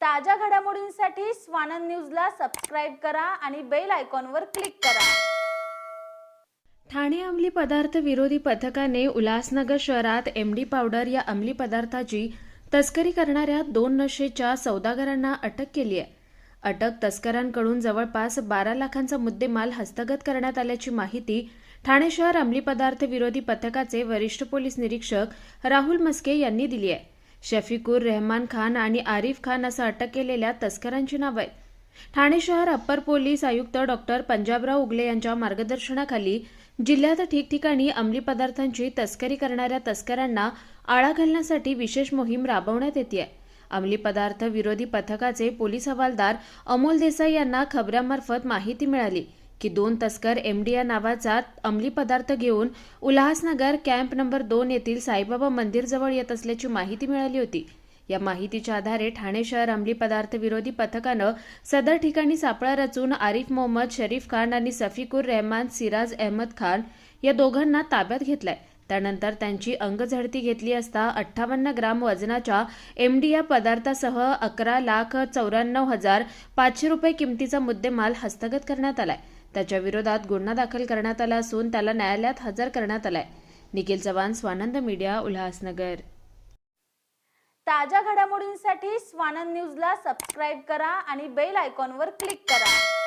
ताज्या घडामोडींसाठी स्वानंद न्यूजला सबस्क्राईब करा आणि बेल आयकॉनवर क्लिक करा. ठाणे अंमली पदार्थ विरोधी पथकाने उल्हासनगर शहरात एमडी पावडर या अंमली पदार्थाची तस्करी करणाऱ्या दोन नशेच्या सौदागरांना अटक केली आहे. अटक तस्करांकडून जवळपास बारा लाखांचा मुद्देमाल हस्तगत करण्यात आल्याची माहिती ठाणे शहर अंमली पदार्थ विरोधी पथकाचे वरिष्ठ पोलीस निरीक्षक राहुल मस्के यांनी दिली आहे. शफिकूर रेहमान खान आणि आरिफ खान असं अटक केलेल्या तस्करांची नावं आहेत. ठाणे शहर अप्पर पोलीस आयुक्त डॉक्टर पंजाबराव उगले यांच्या मार्गदर्शनाखाली जिल्ह्यात ठिकठिकाणी अंमली पदार्थांची तस्करी करणाऱ्या तस्करांना आळा घालण्यासाठी विशेष मोहीम राबवण्यात येते अंमली पदार्थ विरोधी पथकाचे पोलीस हवालदार अमोल देसाई यांना खबऱ्यामार्फत माहिती मिळाली. की दोन तस्कर एमडी या नावाचा अंमली पदार्थ घेऊन उल्हासनगर कॅम्प नंबर दोन येथील साईबाबा मंदिरजवळ येत असल्याची माहिती मिळाली होती. या माहितीच्या आधारे ठाणे शहर अंमली पदार्थ विरोधी पथकानं सदर ठिकाणी सापळा रचून आरिफ मोहम्मद शरीफ खान आणि सफिकुर रहमान सिराज अहमद खान या दोघांना ताब्यात घेतलाय. त्यानंतर त्यांची अंगझडती घेतली असता अठ्ठावन्न ग्राम वजनाच्या एमडी या पदार्थासह अकरा लाख चौऱ्याण्णव हजार पाचशे रुपये किमतीचा मुद्देमाल हस्तगत करण्यात आलाय. त्याच्या विरोधात गुन्हा दाखल करण्यात आला असून त्याला न्यायालयात हजर करण्यात आलाय. निखिल चव्हाण स्वानंद मीडिया उल्हासनगर. ताज्या घडामोडींसाठी स्वानंद न्यूजला सबस्क्राईब करा आणि बेल आयकॉनवर क्लिक करा.